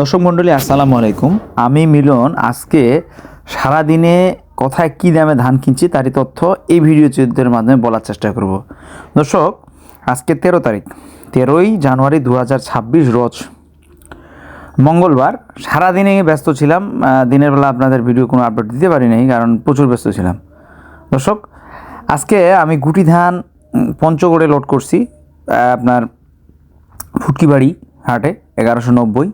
দর্শক মণ্ডলী, আসসালামু আলাইকুম। আমি মিলন। আজকে সারাদিনে কোথায় কী দামে ধান কিনছি তারই তথ্য এই ভিডিও চিত্রের মাধ্যমে বলার চেষ্টা করব। দর্শক, আজকে তেরো তারিখ, তেরোই জানুয়ারি দু হাজার ছাব্বিশ রোজ মঙ্গলবার। সারাদিনে ব্যস্ত ছিলাম দিনের বেলা আপনাদের ভিডিও কোনো আপডেট দিতে পারি নাই, কারণ প্রচুর ব্যস্ত ছিলাম। দর্শক, আজকে আমি গুটি ধান পঞ্চগড়ে লোড করছি আপনার ফুটকিবাড়ি হাটে, এগারোশো নব্বই।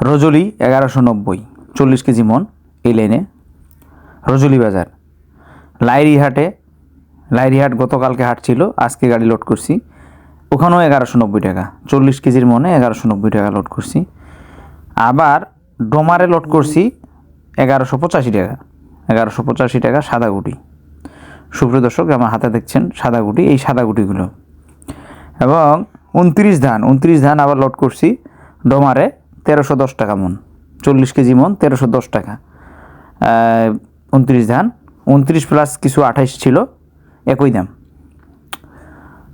রজলি এগারোশো নব্বই, চল্লিশ কেজি মন এই লাইনে। রজলি বাজার লাইরি হাটে লাইরি হাট গতকালকে হাট ছিল, আজকে গাড়ি লোড করছি। ওখানেও এগারোশো নব্বই টাকা, চল্লিশ কেজির মনে এগারোশো নব্বই টাকা লোড করছি। আবার ডোমারে লোড করছি এগারোশো পঁচাশি টাকা, এগারোশো পঁচাশি টাকা সাদা গুটি। সুপ্রিয় দর্শক, আমার হাতে দেখছেন সাদা গুটি, এই সাদা গুটিগুলো। এবং উনত্রিশ ধান উনত্রিশ ধান আবার লোড করছি ডোমারে। তেরোশো দশ টাকা মন। চল্লিশ কেজি মন, তেরোশো দশ টাকা। উনত্রিশ ধান। উনত্রিশ প্লাস কিছু আঠাইশ ছিল, একই দাম।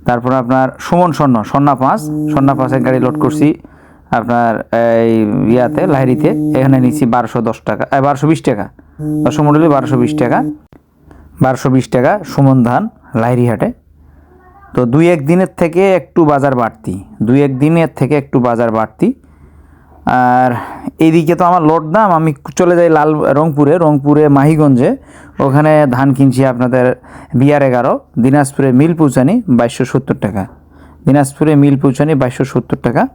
তারপর আপনার সুমন স্বর্ণ, স্বর্ণা পাঁচ। স্বর্ণা পাঁচের গাড়ি লোড করছি আপনার এই ইয়াতে লাহিরিতে এখানে নিচ্ছি বারোশো দশ টাকা বারোশো বিশ টাকা। দশম মডেলে বারোশো বিশ টাকা। বারোশো বিশ টাকা সুমন ধান লাহিরি হাটে তো দুই এক দিনের থেকে একটু বাজার বাড়তি। দুই এক দিনের থেকে একটু বাজার বাড়তি। আর এদিকে তো আমার লোড দাম, আমি চলে যাই লাল রংপুরে রংপুরে মাহিগঞ্জে। ওখানে ধান কিনছি আপনাদের বিয়ার এগারো, দিনাজপুরে মিল পৌঁছানি বাইশশো সত্তর টাকা। দিনাজপুরে মিল পৌঁছানি বাইশশো সত্তর টাকা।